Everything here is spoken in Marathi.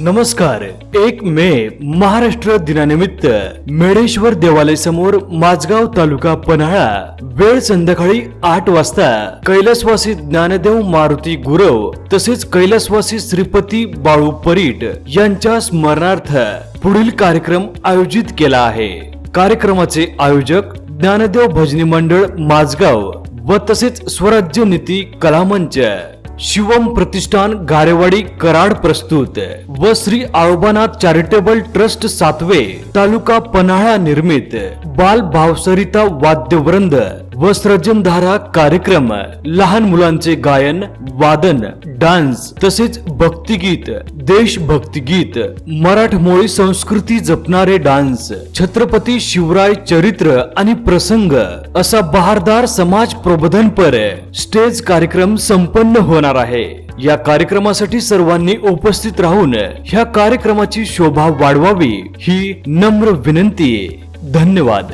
नमस्कार. एक मे महाराष्ट्र दिनानिमित्त मेढेश्वर देवालय समोर माझगाव तालुका पन्हाळा. वेळ संध्याकाळी आठ वाजता कैलासवासी ज्ञानदेव मारुती गुरव तसेच कैलासवासी श्रीपती बाळू परीट यांच्या स्मरणार्थ पुढील कार्यक्रम आयोजित केला आहे. कार्यक्रमाचे आयोजक ज्ञानदेव भजनी मंडळ माझगाव व तसेच स्वराज्य नीती कलामंच शिवम प्रतिष्ठान गारेवाडी कराड प्रस्तुत व श्री आळोबानाथ चॅरिटेबल ट्रस्ट सातवे तालुका पन्हाळा निर्मित बाल भावसरिता वाद्यवृंद. वस्त्रजनधारा कार्यक्रम लहान मुलांचे गायन वादन डान्स तसेच भक्तिगीत देशभक्तिगीत मराठमोळी संस्कृती जपणारे डान्स छत्रपती शिवराय चरित्र आणि प्रसंग असा बहारदार समाज प्रबोधनपर स्टेज कार्यक्रम संपन्न होणार आहे. या कार्यक्रमासाठी सर्वांनी उपस्थित राहून ह्या कार्यक्रमाची शोभा वाढवावी ही नम्र विनंती. धन्यवाद.